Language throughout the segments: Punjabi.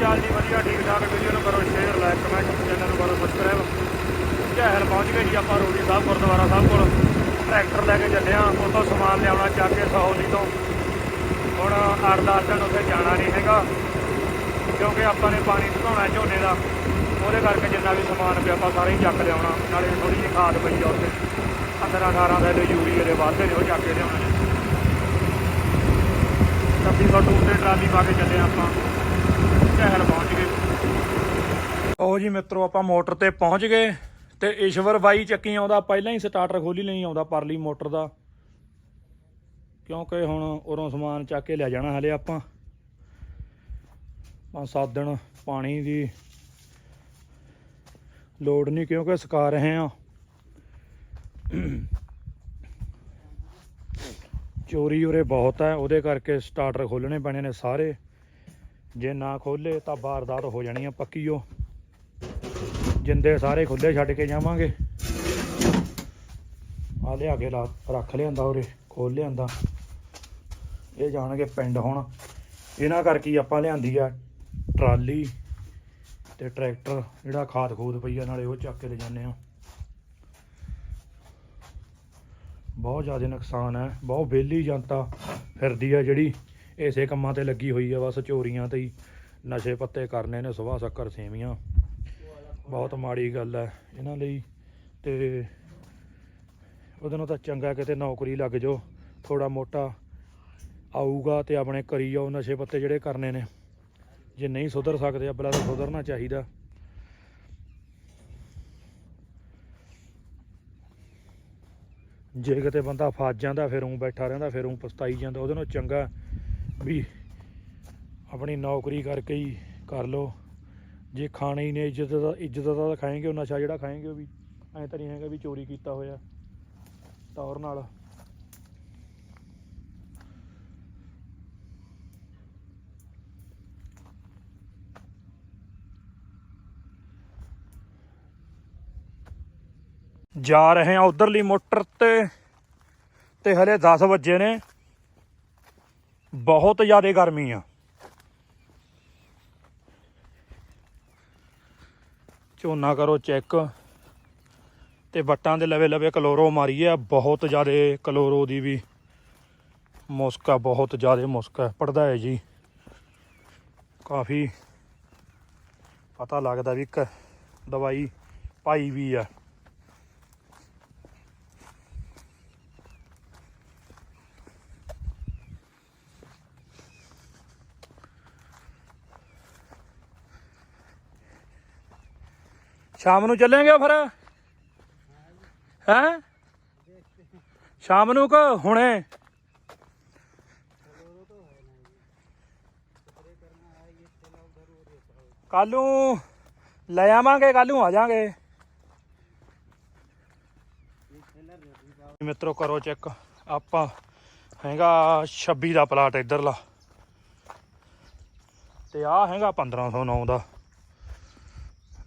ਚਾਲ ਜੀ, ਵਧੀਆ ਠੀਕ ਠਾਕ ਵੀਡੀਓ ਨੂੰ ਕਰੋ ਸ਼ੇਅਰ ਲਾਈਕ ਕਮੈਂਟ ਚੈਨਲ ਨੂੰ ਕਰੋ ਸਬਸਕ੍ਰਾਈਬ ਝਹਿਲ ਪਹੁੰਚ ਗਏ ਜੀ ਆਪਾਂ ਰੋੜੀ ਸਾਹਿਬ, ਗੁਰਦੁਆਰਾ ਸਾਹਿਬ ਕੋਲ। ਟਰੈਕਟਰ ਲੈ ਕੇ ਚੱਲੇ ਆ ਉੱਥੋਂ ਸਮਾਨ ਲਿਆਉਣਾ ਚੱਕ ਕੇ ਸਹੌਲੀ ਤੋਂ। ਹੁਣ 8-10 ਦਿਨ ਉੱਥੇ ਜਾਣਾ ਨਹੀਂ ਹੈਗਾ, ਕਿਉਂਕਿ ਆਪਾਂ ਨੇ ਪਾਣੀ ਧੋਣਾ ਝੋਨੇ ਦਾ। ਉਹਦੇ ਕਰਕੇ ਜਿੰਨਾ ਵੀ ਸਮਾਨ ਪਿਆ, ਆਪਾਂ ਸਾਰੇ ਹੀ ਚੱਕ ਲਿਆਉਣਾ। ਨਾਲੇ ਥੋੜੀ ਜਿਹੀ ਖਾਦ ਪਈ ਆ ਉੱਥੇ। 15-18 ਦਾ ਜੋ ਯੂਰੀਏ ਦੇ ਵਾਧੇ ਨੇ, ਉਹ ਚੱਕ ਕੇ ਲਿਆਉਣੇ ਨੇ। 2602 ਤੇ ਟਰਾਲੀ ਪਾ ਕੇ ਚੱਲੇ ਆਪਾਂ। ਸ਼ਹਿਰ ਪਹੁੰਚ ਗਏ। ਉਹ ਜੀ ਮਿੱਤਰੋ, ਆਪਾਂ ਮੋਟਰ ਤੇ ਪਹੁੰਚ ਗਏ ਤੇ ਈਸ਼ਵਰ ਬਾਈ ਚੱਕੀ ਆਉਂਦਾ। ਪਹਿਲਾਂ ਹੀ ਸਟਾਰਟਰ ਖੋਲੀ ਨਹੀਂ ਆਉਂਦਾ ਪਰਲੀ ਮੋਟਰ ਦਾ। ਕਿਉਂਕਿ ਹੁਣ ਉਰੋਂ ਸਮਾਨ ਚੱਕ ਕੇ ਲੈ ਜਾਣਾ ਹਲੇ ਆਪਾਂ। ਪੰਜ ਸੱਤ ਦਿਨ ਪਾਣੀ ਦੀ ਲੋੜ ਨਹੀਂ, ਕਿਉਂਕਿ ਸੁਕਾ ਰਹੇ ਆ ਚੋਰੀ ਉਰੇ ਬਹੁਤ ਹੈ, ਉਹਦੇ ਕਰਕੇ ਸਟਾਰਟਰ ਖੋਲਣੇ ਪੈਣੇ ਨੇ ਸਾਰੇ। ਜੇ ਨਾ ਖੋਲੇ ਤਾਂ ਵਾਰਦਾਤ ਹੋ ਜਾਣੀ ਆ ਪੱਕੀ ਉਹ। ਜਿੰਦੇ ਸਾਰੇ ਖੁੱਲੇ ਛੱਡ ਕੇ ਜਾਵਾਂਗੇ। ਆ ਲਿਆ ਕੇ ਲਾ ਰੱਖ ਲਿਆਂਦਾ ਉਰੇ ਖੋਲ ਲਿਆਂਦਾ। ਇਹ ਜਾਣਗੇ ਪਿੰਡ ਹੁਣ। ਇਹਨਾਂ ਕਰਕੇ ਹੀ ਆਪਾਂ ਲਿਆਂਦੀ ਆ? ਟਰਾਲੀ ਤੇ ਟਰੈਕਟਰ, ਜਿਹੜਾ ਖਾਦ ਖੂਦ ਪਈ ਆ, ਨਾਲੇ ਉਹ ਚੱਕ ਕੇ ਲੈ ਜਾਂਦੇ ਆ। ਬਹੁਤ ਜ਼ਿਆਦਾ ਨੁਕਸਾਨ ਹੈ। ਬਹੁਤ ਵਿਹਲੀ ਜਨਤਾ ਫਿਰਦੀ ਆ ਜਿਹੜੀ। ਇਸੇ ਕੰਮਾਂ ਤੇ ਲੱਗੀ ਹੋਈ ਆ ਬਸ ਚੋਰੀਆਂ ਤੇ ਹੀ। ਨਸ਼ੇ ਪੱਤੇ ਕਰਨੇ ਨੇ, ਸੁਬਾਹ ਸ਼ੱਕਰ ਸੇਵੀਆਂ। ਬਹੁਤ ਮਾੜੀ ਗੱਲ ਹੈ ਇਹਨਾਂ ਲਈ। ਤੇ ਉਹਦੇ ਨਾਲ ਤਾਂ ਚੰਗਾ ਕਿਤੇ ਨੌਕਰੀ ਲੱਗ ਜਾਓ ਥੋੜਾ ਮੋਟਾ ਆਊਗਾ ਤੇ ਆਪਣੇ ਕਰੀ ਜਾਓ ਨਸ਼ੇ ਪੱਤੇ ਜਿਹੜੇ ਕਰਨੇ ਨੇ। ਜੇ ਨਹੀਂ ਸੁਧਰ ਸਕਦੇ, ਅਬਲਾ ਤਾਂ ਸੁਧਰਨਾ ਚਾਹੀਦਾ। ਜੇ ਕਿਤੇ ਬੰਦਾ ਫਸ ਜਾਂਦਾ, ਫਿਰ ਉਹ ਬੈਠਾ ਰਹਿੰਦਾ, ਫਿਰ ਉਹ ਪਛਤਾਈ ਜਾਂਦਾ, ਉਹਦੇ ਨਾਲ ਚੰਗਾ ਵੀ ਆਪਣੀ ਨੌਕਰੀ ਕਰਕੇ ਹੀ ਕਰ ਲਓ। ਜੇ ਖਾਣੇ ਹੀ ਨੇ, ਇੱਜ਼ਤ ਦਾ ਇੱਜ਼ਤ ਦਾ ਤਾਂ ਖਾਏਂਗੇ, ਉਹ ਨਸ਼ਾ ਜਿਹੜਾ ਖਾਏਗੇ ਉਹ ਵੀ। ਐਂ ਤਾਂ ਨਹੀਂ ਹੈਗਾ ਵੀ ਚੋਰੀ ਕੀਤਾ ਹੋਇਆ। ਤੌਰ ਨਾਲ। ਜਾ ਰਹੇ ਆ ਉਧਰਲੀ ਮੋਟਰ ਤੇ ਤੇ ਹਲੇ 10 ਵਜੇ ਨੇ। ਬਹੁਤ ਜ਼ਿਆਦਾ ਗਰਮੀ ਆ। ਝੋਨਾ ਕਰੋ ਚੈੱਕ। ਤੇ ਵੱਟਾਂ ਦੇ ਲਵੇ ਲਵੇ ਕਲੋਰੋ ਮਾਰੀ ਆ, ਬਹੁਤ ਜ਼ਿਆਦਾ ਕਲੋਰੋ ਦੀ ਵੀ ਮੁਸਕ ਆ, ਬਹੁਤ ਜ਼ਿਆਦਾ ਮੁਸਕ ਹੈ ਪੜਦਾ ਹੈ ਜੀ। ਕਾਫੀ ਪਤਾ ਲੱਗਦਾ ਵੀ ਇੱਕ ਦਵਾਈ ਪਾਈ ਵੀ ਆ। ਸ਼ਾਮ ਨੂੰ ਚੱਲਾਂਗੇ ਫਿਰ? ਹੈ? ਸ਼ਾਮ ਨੂੰ ਕਿ ਹੁਣੇ? ਕੱਲ ਨੂੰ ਲੈ ਆਵਾਂਗੇ ਕੱਲ ਨੂੰ ਆ ਜਾਾਂਗੇ। ਮਿੱਤਰੋ, ਕਰੋ ਚੈੱਕ। ਆਪਾਂ ਹੈਗਾ 26 ਦਾ ਪਲਾਟ ਇਧਰਲਾ। ਤੇ ਆ ਹੈਗਾ 1509 ਦਾ।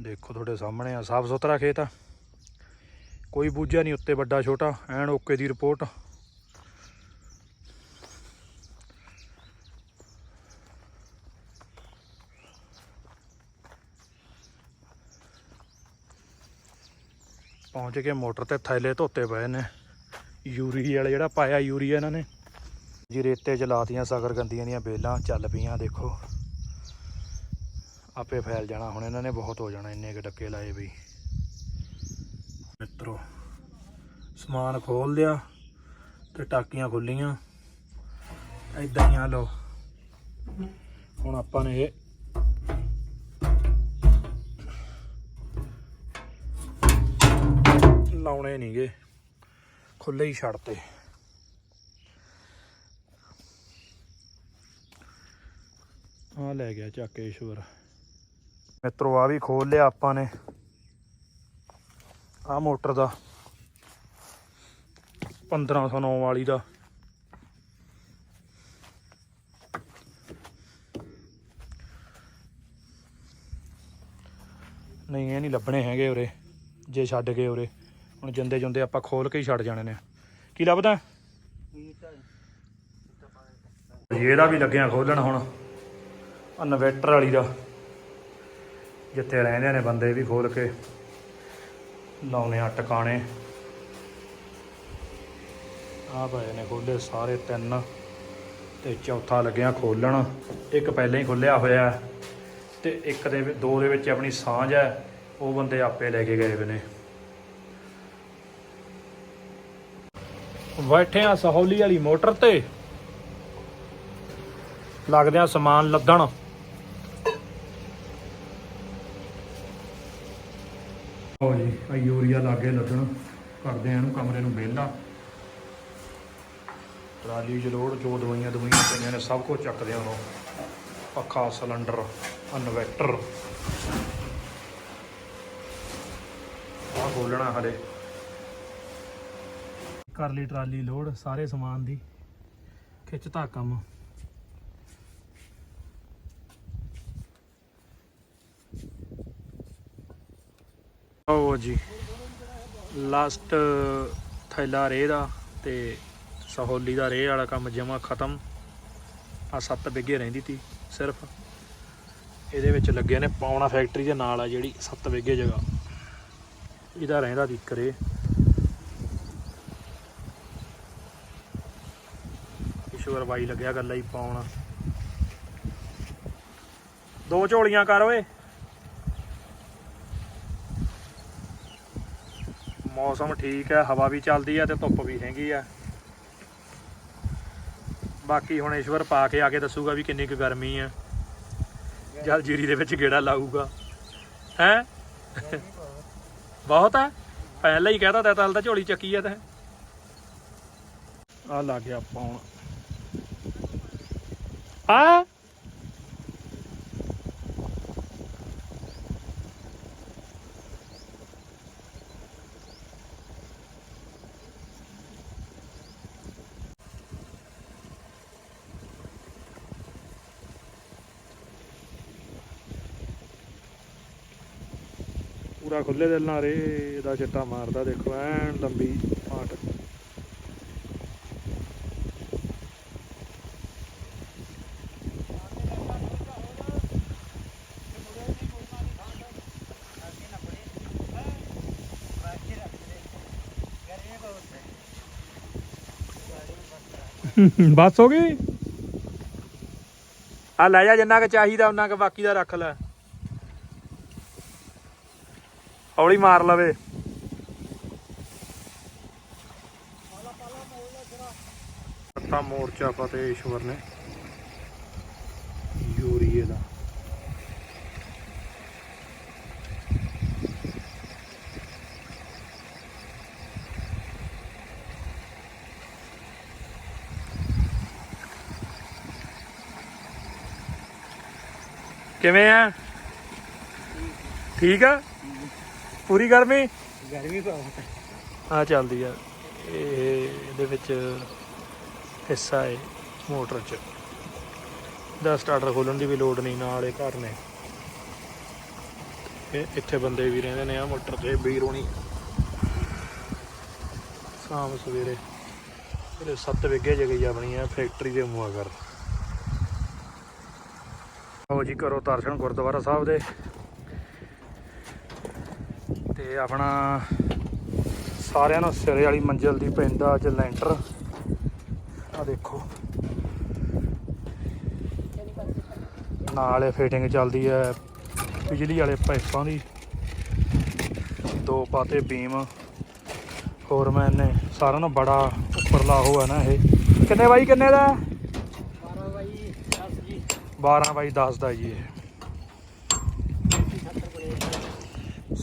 ਦੇਖੋ ਤੁਹਾਡੇ ਸਾਹਮਣੇ ਆ, ਸਾਫ਼ ਸੁਥਰਾ ਖੇਤ ਆ। ਕੋਈ ਬੂਝਾ ਨਹੀਂ ਉੱਤੇ ਵੱਡਾ ਛੋਟਾ, ਐਨ ਓਕੇ ਦੀ ਰਿਪੋਰਟ। ਪਹੁੰਚ ਕੇ ਮੋਟਰ ਤੇ ਥੈਲੇ ਧੋਤੇ ਪਏ ਨੇ। ਯੂਰੀ ਵਾਲਾ ਜਿਹੜਾ ਪਾਇਆ ਯੂਰੀਆ ਇਹਨਾਂ ਨੇ। ਜੀ, ਰੇਤੇ ਚ ਲਾਤੀਆਂ ਸਗਰ ਗੰਦੀਆਂ ਦੀਆਂ ਬੇਲਾਂ ਚੱਲ ਪਈਆਂ, ਦੇਖੋ। ਆਪੇ ਫੈਲ ਜਾਣਾ, ਹੁਣ ਇਹਨਾਂ ਨੇ ਬਹੁਤ ਹੋ ਜਾਣਾ, ਇੰਨੇ ਕੁ ਡੱਕੇ ਲਾਏ ਬਈ ਮਿੱਤਰੋ, ਸਮਾਨ ਖੋਲ ਲਿਆ ਤੇ ਟਾਕੀਆਂ ਖੁੱਲੀਆਂ ਐਦਾਂ ਹੀ ਆ, ਲਓ। ਹੁਣ ਆਪਾਂ ਨੇ ਇਹ ਲਾਉਣੇ ਨਹੀਂਗੇ ਖੁੱਲੇ ਹੀ ਛੱਡਤੇ ਆ ਲੈ ਗਿਆ ਚੱਕ ਈਸ਼ਵਰ। ਮਿੱਤਰੋ ਆ ਵੀ ਖੋਲ ਲਿਆ ਆਪਾਂ ਨੇ। ਆ ਮੋਟਰ ਦਾ 1509 ਵਾਲੀ ਦਾ। ਨਹੀਂ, ਇਹ ਨਹੀਂ ਲੱਭਣੇ ਹੈਗੇ ਉਰੇ, ਜੇ ਛੱਡ ਗਏ ਉਰੇ। ਹੁਣ ਜਿੰਦੇ ਜੁੰਦੇ ਆਪਾਂ ਖੋਲ ਕੇ ਹੀ ਛੱਡ ਜਾਣੇ ਨੇ। ਕੀ ਲੱਭਦਾ? ਜੀ ਇਹਦਾ ਵੀ ਲੱਗਿਆ ਖੋਲਣ ਹੁਣ। ਇਨਵੇਟਰ ਵਾਲੀ ਦਾ। ਜਿੱਥੇ ਰਹਿੰਦੇ ਨੇ ਬੰਦੇ ਵੀ ਖੋਲ ਕੇ ਲਾਉਨੇ ਆ ਟਿਕਾਣੇ। ਆ ਪਏ ਨੇ ਖੋਲੇ ਸਾਰੇ ਤਿੰਨ ਤੇ ਚੌਥਾ ਲੱਗਿਆ ਖੋਲਣ ਇੱਕ ਪਹਿਲਾਂ ਹੀ ਖੁੱਲਿਆ ਹੋਇਆ ਹੈ ਤੇ ਇੱਕ ਦੇ ਦੋ ਦੇ ਵਿੱਚ ਆਪਣੀ ਸਾਂਝ ਹੈ, ਉਹ ਬੰਦੇ ਆਪੇ ਲੈ ਕੇ ਗਏ ਵੇ ਨੇ। ਬੈਠੇ ਆ ਸਹੌਲੀ ਵਾਲੀ ਮੋਟਰ ਤੇ। ਲੱਗਦੇ ਆ ਸਮਾਨ ਲੱਦਣ ਹੋ ਜੀ ਆ ਯੂਰੀਆ ਲਾਗੇ ਲੱਗਣ, ਕਰਦੇ ਆ ਇਹਨੂੰ ਕਮਰੇ ਨੂੰ ਵਿਹਲਾ। ਟਰਾਲੀ 'ਚ ਲੋਡ ਜੋ ਦਵਾਈਆਂ ਦਵਾਈਆਂ ਪਈਆਂ ਨੇ, ਸਭ ਕੁਝ ਚੱਕਦੇ ਆ ਉਹ ਪੱਖਾ, ਸਿਲੰਡਰ, ਇਨਵੈਟਰ। ਆ ਖੋਲਣਾ ਹਲੇ। ਕਰ ਲਈ ਟਰਾਲੀ ਲੋਡ ਸਾਰੇ ਸਮਾਨ ਦੀ। ਖਿੱਚਤਾ ਕੰਮ। ਓ ਜੀ। ਲਾਸਟ ਥੈਲਾ ਰੇ ਦਾ ਤੇ ਸਹੋਲੀ ਦਾ ਰੇ ਵਾਲਾ ਕੰਮ ਜਮਾ ਖਤਮ। ਆ ਸੱਤ ਬਿੱਗੇ ਰਹਿੰਦੀ ਤੀ ਸਿਰਫ। ਇਹਦੇ ਵਿੱਚ ਲੱਗੇ ਨੇ ਪਾਉਣਾ ਫੈਕਟਰੀ ਦੇ ਨਾਲ ਆ ਜਿਹੜੀ ਸੱਤ ਬਿੱਗੇ ਜਗ੍ਹਾ। ਇਹਦਾ ਰਹਿੰਦਾ ਦੀ ਕਰੇ ਈਸ਼ਵਰ ਬਾਈ ਲੱਗਿਆ ਗੱਲਾਂ ਹੀ ਪਾਉਣਾ। ਦੋ ਝੋਲੀਆਂ ਕਰ ਓਏ। ਮੌਸਮ ਠੀਕ ਹੈ, ਹਵਾ ਵੀ ਚੱਲਦੀ ਹੈ ਤੇ ਧੁੱਪ ਵੀ ਹੈਗੀ ਆ ਬਾਕੀ ਹੁਣ ਈਸ਼ਵਰ ਪਾ ਕੇ ਆ ਕੇ ਦੱਸੂਗਾ ਵੀ ਕਿੰਨੀ ਕੁ ਗਰਮੀ ਆ ਜਲ ਜੀਰੀ ਦੇ ਵਿੱਚ ਗੇੜਾ ਲਾਊਗਾ। ਹੈ? ਬਹੁਤ ਹੈ? ਪਹਿਲਾਂ ਹੀ ਕਹਤਾ ਤਾਂ ਤਾਂ ਝੋਲੀ ਚੱਕੀ ਆ ਤਾਂ। ਆ ਲੱਗ ਗਿਆ ਪਾਉਣ ਆ ਪੂਰਾ ਖੁੱਲੇ ਦਿਲ ਨਾਲ ਰੇ ਇਹਦਾ ਚਿੱਟਾ ਮਾਰਦਾ ਦੇਖੋ ਐਨ ਲੰਬੀ ਪਾਟ। ਬਸ ਹੋ ਗਈ? ਆ ਲੈ ਜਾ ਜਿੰਨਾ ਕੁ ਚਾਹੀਦਾ ਉਹਨਾਂ ਕੁ ਬਾਕੀ ਦਾ ਰੱਖ ਲੈ। ਹੌਲੀ ਮਾਰ ਲਵੇ। ਸੱਤਾ ਮੋਰਚਾ ਫਤਿਹ ਈਸ਼ਵਰ ਨੇ। ਯੂਰੀਏ ਦਾ। ਕਿਵੇਂ ਆ? ਠੀਕ ਆ? ਪੂਰੀ ਗਰਮੀ? ਗਰਮੀ ਬਹੁਤ ਆ ਚੱਲਦੀ ਆ। ਇਹ ਇਹਦੇ ਵਿੱਚ ਹਿੱਸਾ ਹੈ ਮੋਟਰ 'ਚ। ਦਾ ਸਟਾਰਟਰ ਖੋਲਣ ਦੀ ਵੀ ਲੋੜ ਨਹੀਂ ਨਾਲ ਇਹ ਘਰ ਨੇ। ਇਹ ਇੱਥੇ ਬੰਦੇ ਵੀ ਰਹਿੰਦੇ ਨੇ ਆ ਮੋਟਰ ਤੇ ਵੀਰ ਹੋਣੀ। ਸ਼ਾਮ ਸਵੇਰੇ ਇਹਦੇ 7 ਵਿਗੇ ਜਗ੍ਹਾ ਆਪਣੀ ਆ ਫੈਕਟਰੀ ਦੇ ਮੂੰਹ ਕਰ ਆਓ ਜੀ ਕਰੋ ਦਰਸ਼ਨ ਗੁਰਦੁਆਰਾ ਸਾਹਿਬ ਦੇ। ਆਪਣਾ ਸਾਰਿਆਂ ਨੂੰ ਸਿਰੇ ਵਾਲੀ ਮੰਜ਼ਲ ਦੀ ਪੈਂਦਾ ਅੱਜ ਲੈਂਟਰ। ਆ ਦੇਖੋ। ਨਾਲ ਫਿਟਿੰਗ ਚੱਲਦੀ ਹੈ ਬਿਜਲੀ ਵਾਲੇ ਪਾਈਪਾਂ ਦੀ। ਦੋ ਪਾਤੇ ਬੀਮ ਹੋਰ ਮੈਂ ਨੇ ਸਾਰਿਆਂ ਨੂੰ ਬੜਾ ਉੱਪਰਲਾ ਹੈ ਨਾ ਇਹ। ਕਿੰਨੇ ਬਾਈ ਕਿੰਨੇ ਦਾ? 12 ਬਾਈ 10 ਜੀ। 12 ਬਾਈ 10 ਦਾ ਜੀ ਇਹ 70 ਕੋਲੇ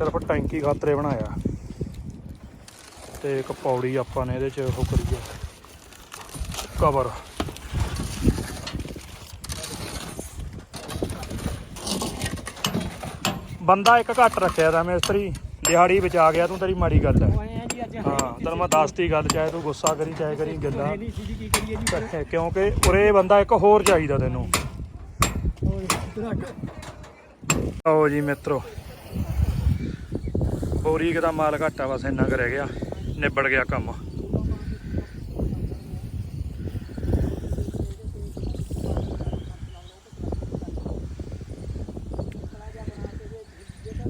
ਸਿਰਫ ਟੈਂਕੀ ਖਾਤਰੇ ਬਣਾਇਆ। ਤੇ ਇੱਕ ਪੌੜੀ ਆਪਾਂ ਨੇ ਇਹਦੇ ਚ ਉਹ ਕਰੀ ਆ। ਕਵਰ। ਬੰਦਾ ਇੱਕ ਘੱਟ ਰੱਖਿਆ ਦਾ ਮਿਸਤਰੀ ਦਿਹਾੜੀ ਬਚਾ ਗਿਆ ਤੂੰ ਤੇਰੀ ਮਾੜੀ ਗੱਲ ਹੈ ਆ ਹਾਂ ਤੈਨੂੰ ਮੈਂ ਦੱਸਤੀ ਗੱਲ ਚਾਹੇ ਤੂੰ ਗੁੱਸਾ ਕਰੀ ਚਾਹੇ ਕਰੀ ਗੱਲਾਂ? ਕਿਉਂਕਿ ਉਰੇ ਬੰਦਾ ਇੱਕ ਹੋਰ ਚਾਹੀਦਾ ਤੈਨੂੰ। ਆਓ ਜੀ ਮਿੱਤਰੋ ਬੋਰੀ ਕੁ ਦਾ ਮਾਲ ਘਾਟਾ ਬਸ ਇੰਨਾ ਕੁ ਰਹਿ ਗਿਆ, ਨਿਬੜ ਗਿਆ ਕੰਮ।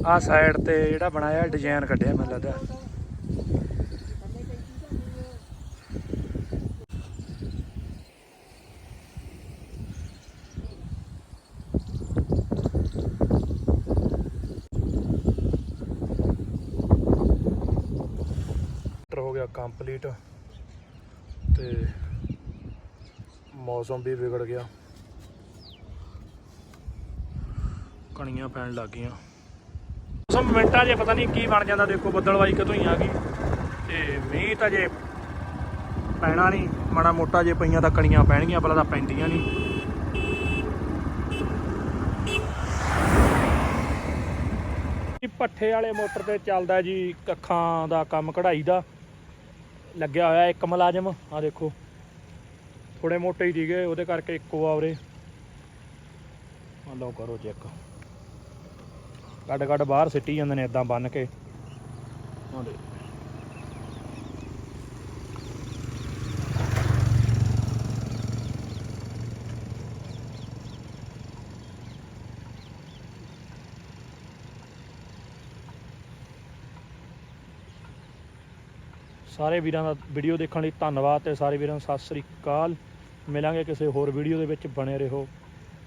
ਆ ਸਾਈਡ ਤੇ ਜਿਹੜਾ ਬਣਾਇਆ ਡਿਜ਼ਾਈਨ ਕੱਢਿਆ ਮੈਨੂੰ ਲੱਗਦਾ ਟਰ ਹੋ ਗਿਆ ਕੰਪਲੀਟ ਤੇ ਮੌਸਮ ਵੀ ਵਿਗੜ ਗਿਆ। ਕਣੀਆਂ ਪੈਣ ਲੱਗ ਗਈਆਂ। ਮੌਸਮ ਮਿੰਟਾਂ 'ਚ ਪਤਾ ਨਹੀਂ ਕੀ ਬਣ ਜਾਂਦਾ। ਦੇਖੋ, ਬੱਦਲਵਾਈ ਕਦੋਂ ਹੀ ਆ ਗਈ। ਤੇ ਮੀਂਹ ਤਾਂ ਜੇ ਪੈਣਾ ਨਹੀਂ, ਮਾੜਾ ਮੋਟਾ ਜੇ ਪਈਆਂ ਤਾਂ ਕਣੀਆਂ ਪੈਣਗੀਆਂ, ਪਹਿਲਾਂ ਤਾਂ ਪੈਂਦੀਆਂ ਨਹੀਂ। ਜੀ ਪੱਠੇ ਵਾਲੇ ਮੋਟਰ ਤੇ ਚੱਲਦਾ ਜੀ, ਕੱਖਾਂ ਦਾ ਕੰਮ ਕਢਾਈ ਦਾ। ਲੱਗਿਆ ਹੋਇਆ ਇੱਕ ਮੁਲਾਜ਼ਮ। ਆ ਦੇਖੋ। ਥੋੜੇ ਮੋਟੇ ਹੀ ਸੀਗੇ, ਉਹਦੇ ਕਰਕੇ ਇੱਕੋ ਆ ਉਰੇ। ਆ ਲਓ ਕਰੋ ਚੈੱਕ ਕੱਢ ਕੱਢ ਬਾਹਰ ਸਿੱਟੀ ਜਾਂਦੇ ਨੇ ਇਦਾਂ ਬੰਨ ਕੇ। ਆਹ ਦੇ ਸਾਰੇ ਵੀਰਾਂ ਦਾ ਵੀਡੀਓ ਦੇਖਣ ਲਈ ਧੰਨਵਾਦ ਤੇ ਸਾਰੇ ਵੀਰਾਂ ਨੂੰ ਸਤਿ ਸ੍ਰੀ ਅਕਾਲ। ਮਿਲਾਂਗੇ ਕਿਸੇ ਹੋਰ ਵੀਡੀਓ ਦੇ ਵਿੱਚ। ਬਣੇ ਰਹੋ।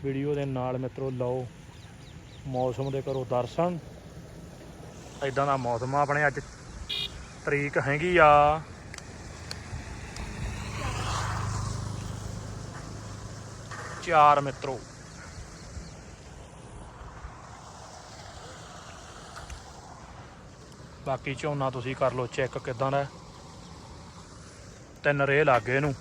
ਵੀਡੀਓ ਦੇ ਨਾਲ ਮਿੱਤਰੋ, ਲਓ। ਮੌਸਮ ਦੇ ਕਰੋ ਦਰਸ਼ਨ। ਇਦਾਂ ਦਾ ਮੌਸਮ ਆ ਆਪਣੇ ਅੱਜ। ਤਰੀਕ ਹੈਗੀ ਆ। ਚਾਰ ਮਿੱਤਰੋ। ਬਾਕੀ ਝੋਨਾ ਤੁਸੀਂ ਕਰ ਲਓ ਚੈੱਕ ਕਿਦਾਂ ਦਾ। ਤਿੰਨ ਰੇ ਲੱਗ ਗਏ ਇਹਨੂੰ।